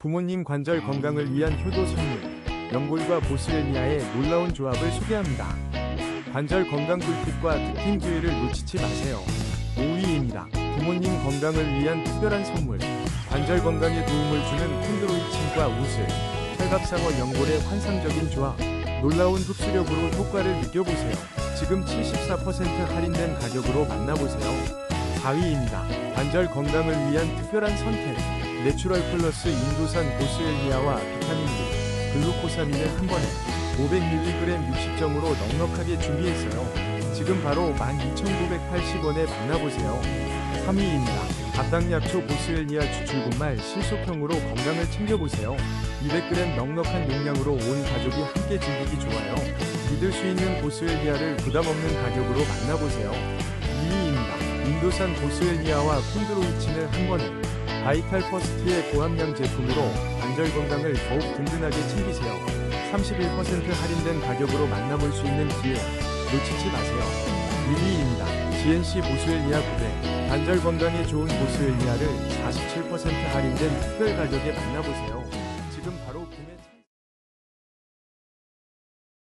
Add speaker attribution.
Speaker 1: 부모님 관절 건강을 위한 효도 선물, 연골과 보스레니아의 놀라운 조합을 소개합니다. 관절 건강 꿀팁과 특징 주의를 놓치지 마세요. 5위입니다. 부모님 건강을 위한 특별한 선물, 관절 건강에 도움을 주는 콘드로이친과 우슬, 철갑상어 연골의 환상적인 조합, 놀라운 흡수력으로 효과를 느껴보세요. 지금 74% 할인된 가격으로 만나보세요. 4위입니다. 관절 건강을 위한 특별한 선택. 내추럴 플러스 인도산 보스엘리아와 비타민 D, 글루코사민을 한 번에 500mg 60점으로 넉넉하게 준비했어요. 지금 바로 12,980원에 만나보세요. 3위입니다. 밥당약초 보스엘리아 추출분말 실속형으로 건강을 챙겨보세요. 200g 넉넉한 용량으로 온 가족이 함께 즐기기 좋아요. 믿을 수 있는 보스엘리아를 부담 없는 가격으로 만나보세요. 2위입니다. 인도산 보스엘리아와 콘드로이친을 한 번에 바이탈 퍼스트의 고함량 제품으로 관절 건강을 더욱 든든하게 챙기세요. 31% 할인된 가격으로 만나볼 수 있는 기회 놓치지 마세요. 1위입니다. GNC 보스엘리아 900 관절 건강에 좋은 보스엘리아를 47% 할인된 특별 가격에 만나보세요. 지금 바로 구매